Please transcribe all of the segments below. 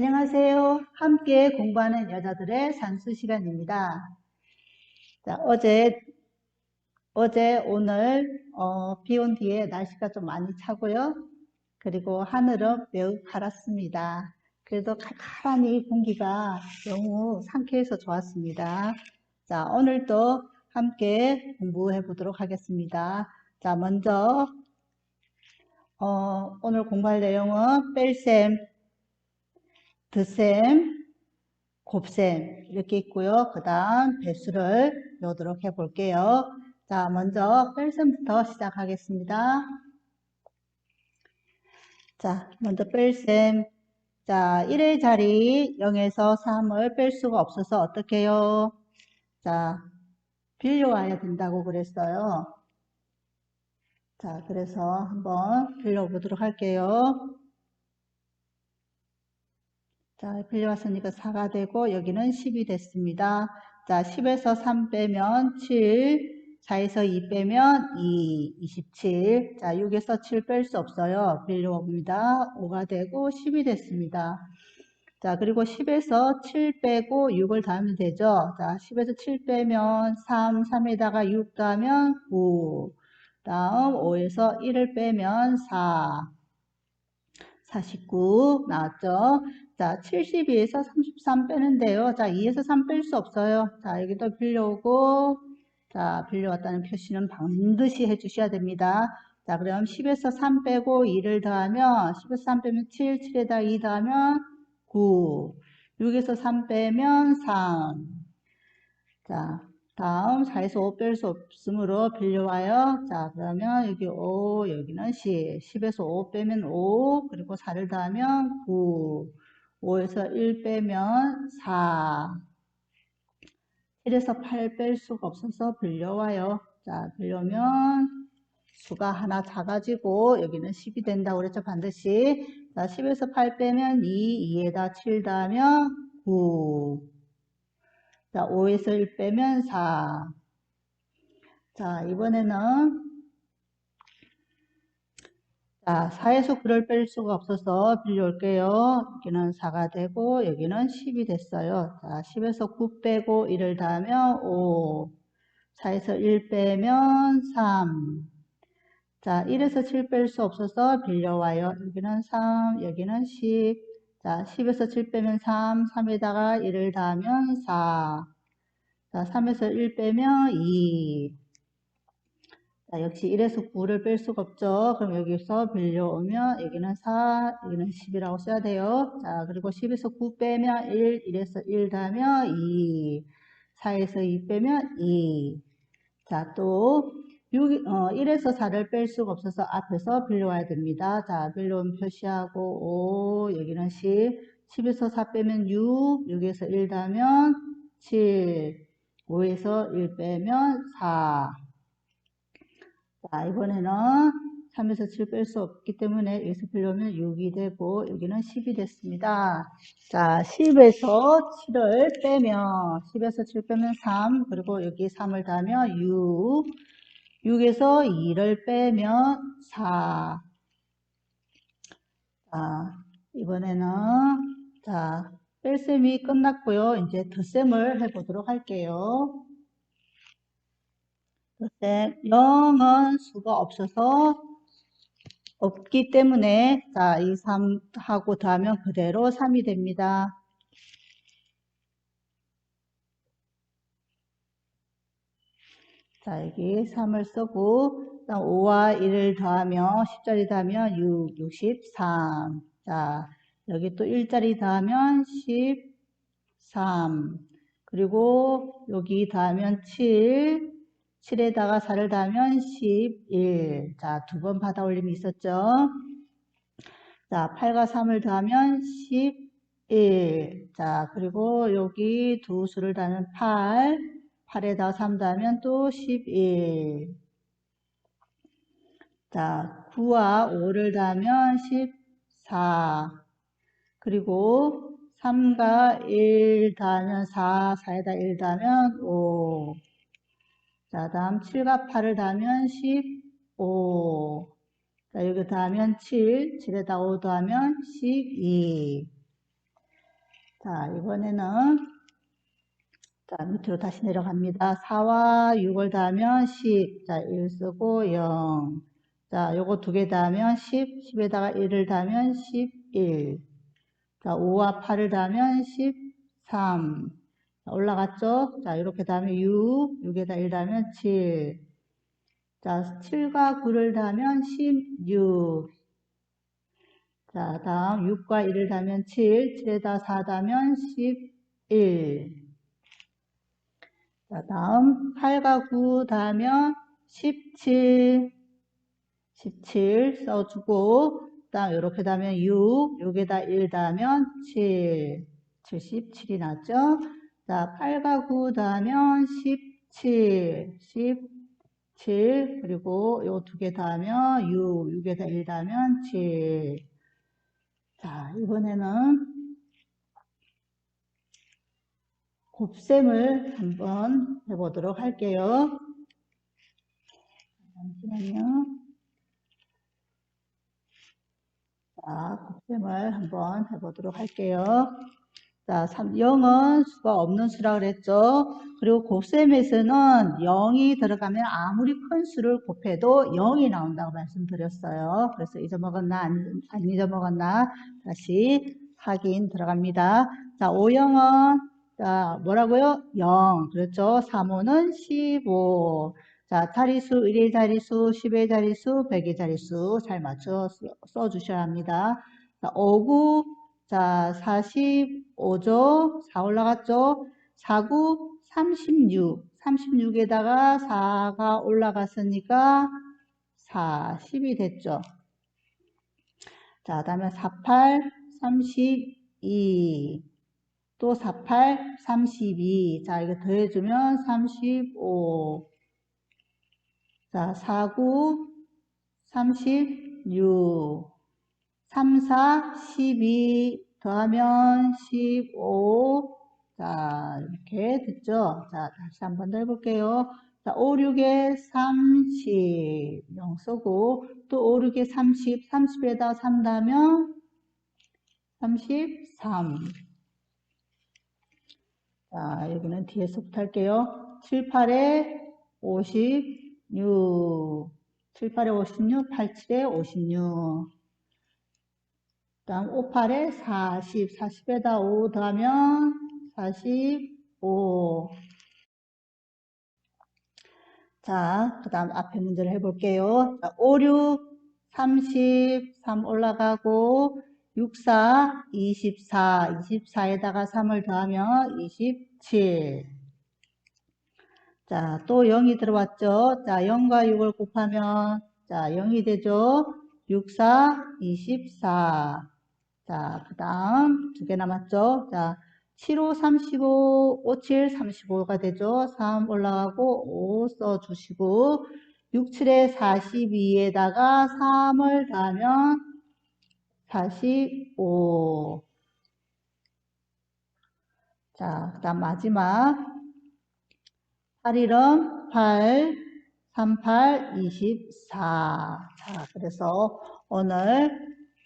안녕하세요. 함께 공부하는 여자들의 산수 시간입니다. 자, 어제, 어제, 오늘, 어, 비 온 뒤에 날씨가 좀 많이 차고요. 그리고 하늘은 매우 파랗습니다. 그래도 칼칼하니 공기가 너무 상쾌해서 좋았습니다. 자, 오늘도 함께 공부해 보도록 하겠습니다. 자, 먼저, 어, 오늘 공부할 내용은 뺄셈, 드셈, 곱셈 이렇게 있고요. 그 다음 배수를 외우도록 해볼게요. 자, 먼저 뺄셈부터 시작하겠습니다. 자, 먼저 뺄셈. 자, 1의 자리 0에서 3을 뺄 수가 없어서 어떻게 해요? 자, 빌려와야 된다고 그랬어요. 자, 그래서 한번 빌려보도록 할게요. 자, 빌려왔으니까 4가 되고 여기는 10이 됐습니다. 자, 10에서 3 빼면 7, 4에서 2 빼면 2, 27. 자, 6에서 7 뺄 수 없어요. 빌려옵니다. 5가 되고 10이 됐습니다. 자, 그리고 10에서 7 빼고 6을 더하면 되죠. 자, 10에서 7 빼면 3, 3에다가 6 더하면 9. 다음 5에서 1을 빼면 4. 49 나왔죠. 자, 72에서 33 빼는데요. 자, 2에서 3 뺄 수 없어요. 자, 여기도 빌려오고, 자, 빌려왔다는 표시는 반드시 해주셔야 됩니다. 자, 그럼 10에서 3 빼고 2를 더하면, 10에서 3 빼면 7, 7에다 2 더하면 9, 6에서 3 빼면 3. 자, 다음 4에서 5 뺄 수 없으므로 빌려와요. 자, 그러면 여기 5, 여기는 10. 10에서 5 빼면 5, 그리고 4를 더하면 9. 5에서 1 빼면 4. 1에서 8 뺄 수가 없어서 빌려와요. 자, 빌려오면 수가 하나 작아지고 여기는 10이 된다고 그랬죠. 반드시. 자, 10에서 8 빼면 2, 2에다 7 더하면 9. 자, 5에서 1 빼면 4. 자, 이번에는 자, 4에서 9를 뺄 수가 없어서 빌려올게요. 여기는 4가 되고 여기는 10이 됐어요. 자, 10에서 9 빼고 1을 더하면 5. 4에서 1 빼면 3. 자, 1에서 7 뺄 수 없어서 빌려와요. 여기는 3, 여기는 10. 자, 10에서 7 빼면 3, 3에다가 1을 더하면 4. 자, 3에서 1 빼면 2. 자, 역시 1에서 9를 뺄 수가 없죠. 그럼 여기서 빌려오면 여기는 4, 여기는 10이라고 써야 돼요. 자, 그리고 10에서 9 빼면 1, 1에서 1 더하면 2, 4에서 2 빼면 2. 자, 또 6, 어, 1에서 4를 뺄 수가 없어서 앞에서 빌려와야 됩니다. 자, 빌려온 표시하고 5, 여기는 10, 10에서 4 빼면 6, 6에서 1 더하면 7, 5에서 1 빼면 4. 자, 이번에는 3에서 7 뺄 수 없기 때문에 여기서 빌려오면 6이 되고 여기는 10이 됐습니다. 자, 10에서 7을 빼면 10에서 7 빼면 3 그리고 여기 3을 더하면 6 6에서 2를 빼면 4 자, 이번에는 자, 뺄셈이 끝났고요. 이제 덧셈을 해보도록 할게요. 네, 0은 수가 없어서 없기 때문에 자, 이 3하고 더하면 그대로 3이 됩니다. 자, 여기 3을 쓰고 5와 1을 더하면 10짜리 더하면 6, 63. 자, 여기 또 1짜리 더하면 13. 그리고 여기 더하면 7, 7에다가 4를 더하면 11. 자, 두 번 받아 올림이 있었죠. 자, 8과 3을 더하면 11. 자, 그리고 여기 두 수를 더하면 8. 8에다 3 더하면 또 11. 자, 9와 5를 더하면 14. 그리고 3과 1 더하면 4, 4에다 1 더하면 5. 자, 다음 7과 8을 더하면 15. 자, 여기 더하면 7, 7에다 5 더하면 12. 자, 이번에는 자, 밑으로 다시 내려갑니다. 4와 6을 더하면 10. 자, 1 쓰고 0. 자, 요거 두개 더하면 10. 10에다가 1을 더하면 11. 자, 5와 8을 더하면 13. 자, 올라갔죠? 자, 이렇게 더하면 6. 6에다 1 더하면 7. 자, 7과 9를 더하면 16. 자, 다음 6과 1을 더하면 7. 7에다 4 더하면 11. 자, 다음 8과 9 더하면 17. 17 써주고, 그 다음 이렇게 더하면 6, 6에다 1 더하면 7. 77이 나죠? 자, 8과 9 더하면 17. 17. 그리고 요 두개 더하면 6, 6에다 1 더하면 7. 자, 이번에는 곱셈을 한번 해보도록 할게요. 잠시만요. 자, 곱셈을 한번 해보도록 할게요. 자, 3, 0은 수가 없는 수라 그랬죠. 그리고 곱셈에서는 0이 들어가면 아무리 큰 수를 곱해도 0이 나온다고 말씀드렸어요. 그래서 잊어먹었나, 안, 안 잊어먹었나, 다시 확인 들어갑니다. 자, 5영은 자, 뭐라고요? 0. 그렇죠? 3호는 15. 자, 자리수, 1의 자리수, 10의 자리수, 100의 자리수 잘 맞춰 써 주셔야 합니다. 자, 5, 9, 자, 45죠? 4 올라갔죠? 4, 9, 36. 36에다가 4가 올라갔으니까 40이 됐죠. 자, 다음에 48, 32. 또 48, 32. 자, 이거 더해주면 35. 자, 49, 36. 3, 4, 12. 더하면 15. 자, 이렇게 됐죠? 자, 다시 한 번 더 해볼게요. 자, 5, 6에 30. 0 쓰고, 또 5, 6에 30. 30에다 3 더하면 33. 자, 여기는 뒤에서부터 할게요. 7, 8에 56. 7, 8에 56, 8, 7에 56. 다음 5, 8에 40. 40에다 5 더하면 45. 자, 그 다음 앞에 문제를 해볼게요. 자, 5, 6, 30, 3 올라가고, 64, 24, 24에다가 3을 더하면 27. 자, 또 0이 들어왔죠? 자, 0과 6을 곱하면, 자, 0이 되죠? 64, 24. 자, 그 다음 두 개 남았죠? 자, 7, 5, 35, 5, 7, 35가 되죠? 3 올라가고 5 써주시고, 6, 7에 42에다가 3을 더하면 45. 자, 그 다음 마지막. 8일은 8, 38, 24. 자, 그래서 오늘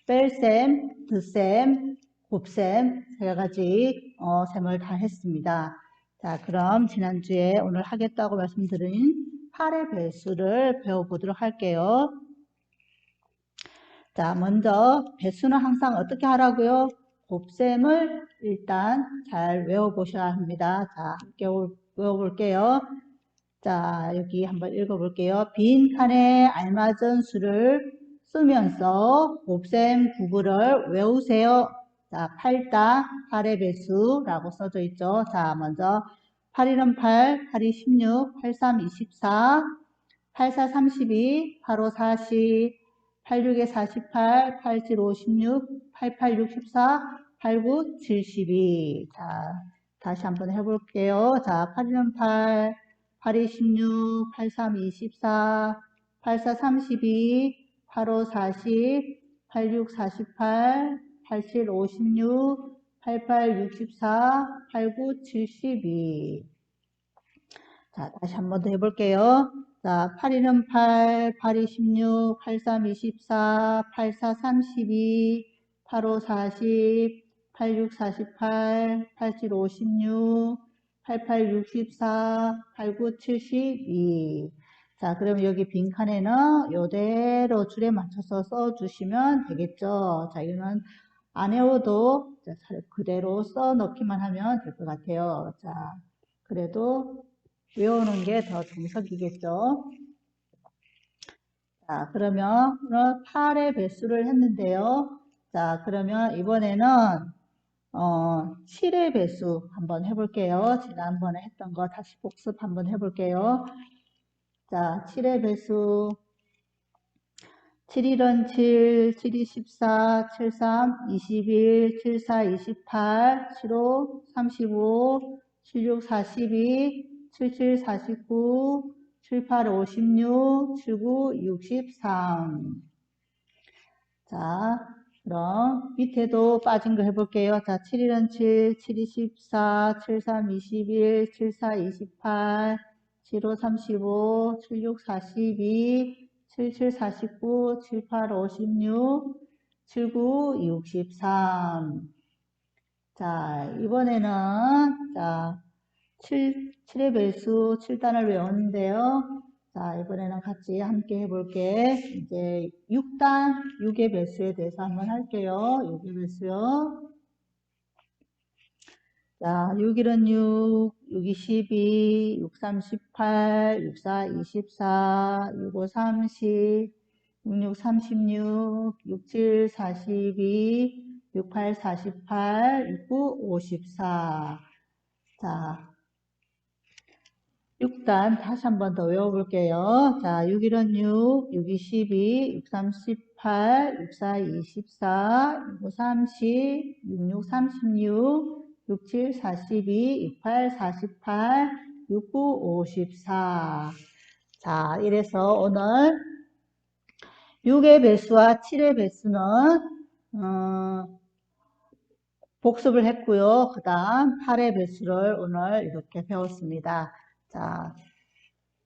뺄셈, 드셈, 곱셈 세 가지 어, 셈을 다 했습니다. 자, 그럼 지난주에 오늘 하겠다고 말씀드린 8의 배수를 배워보도록 할게요. 자, 먼저 배수는 항상 어떻게 하라고요? 곱셈을 일단 잘 외워보셔야 합니다. 자, 함께 외워볼게요. 자, 여기 한번 읽어볼게요. 빈 칸에 알맞은 수를 쓰면서 곱셈 구글을 외우세요. 자, 8다 8의 배수라고 써져 있죠. 자, 먼저 8일은 8, 8이 16, 8, 3, 24, 8, 4, 32, 8, 5, 40, 86에 48, 87, 56, 88, 64, 89, 72. 자, 다시 한번 해볼게요. 자, 8이는 8, 8이 16, 83, 24, 84, 32, 85, 40, 86, 48, 87, 56, 88, 64, 89, 72. 자, 다시 한 번 더 해볼게요. 자, 8일은 8, 8이 16, 83 24, 84 32, 85 40, 86, 48, 87, 56, 88, 64, 89, 72. 자, 그럼 여기 빈칸에는 이대로 줄에 맞춰서 써주시면 되겠죠. 자, 이거는 안 자, 그대로 써 넣기만 하면 될 것 같아요. 자, 그래도 외우는 게 더 정석이겠죠. 자, 그러면 오늘 8의 배수를 했는데요. 자, 그러면 이번에는 어, 7의 배수 한번 해볼게요. 지난번에 했던 거 다시 복습 한번 해볼게요. 자, 7의 배수 7일은 7, 7이 14, 73, 21, 74, 28, 75, 35, 76, 42, 77, 49, 78, 56, 79, 63. 자, 그럼 밑에도 빠진 거 해볼게요. 자, 7일은 7, 7이 14, 73, 21, 74, 28, 75, 35, 76, 42, 77, 49, 78, 56, 79, 63. 자, 이번에는, 자, 7, 7의 배수 7단을 외웠는데요. 자, 이번에는 같이 함께 해볼게. 이제 6단, 6의 배수에 대해서 한번 할게요. 6의 배수요. 자, 6일은 6, 6이 12, 6, 3, 18, 6, 4, 24, 6, 5, 30, 6, 6, 36, 6, 7, 42, 6, 8, 48, 6, 9, 54. 자, 6단 다시 한 번 더 외워볼게요. 자, 6일은 6, 6이 12, 6, 3, 18, 6, 4, 24, 6, 5, 30, 6, 6, 36, 6, 7, 42, 6, 8, 48, 6, 9, 54. 자, 이래서 오늘 6의 배수와 7의 배수는 어, 복습을 했고요. 그 다음 8의 배수를 오늘 이렇게 배웠습니다. 자,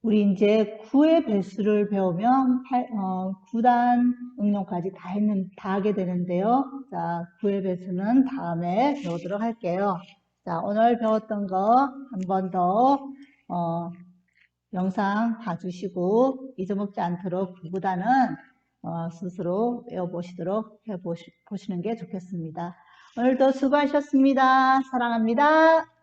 우리 이제 9의 배수를 배우면 8, 어, 9단 응용까지 다 했는, 다 하게 되는데요. 자, 9의 배수는 다음에 배우도록 할게요. 자, 오늘 배웠던 거 한 번 더, 어, 영상 봐주시고 잊어먹지 않도록 9구단은 어, 스스로 외워보시도록 해보시는 게 좋겠습니다. 오늘도 수고하셨습니다. 사랑합니다.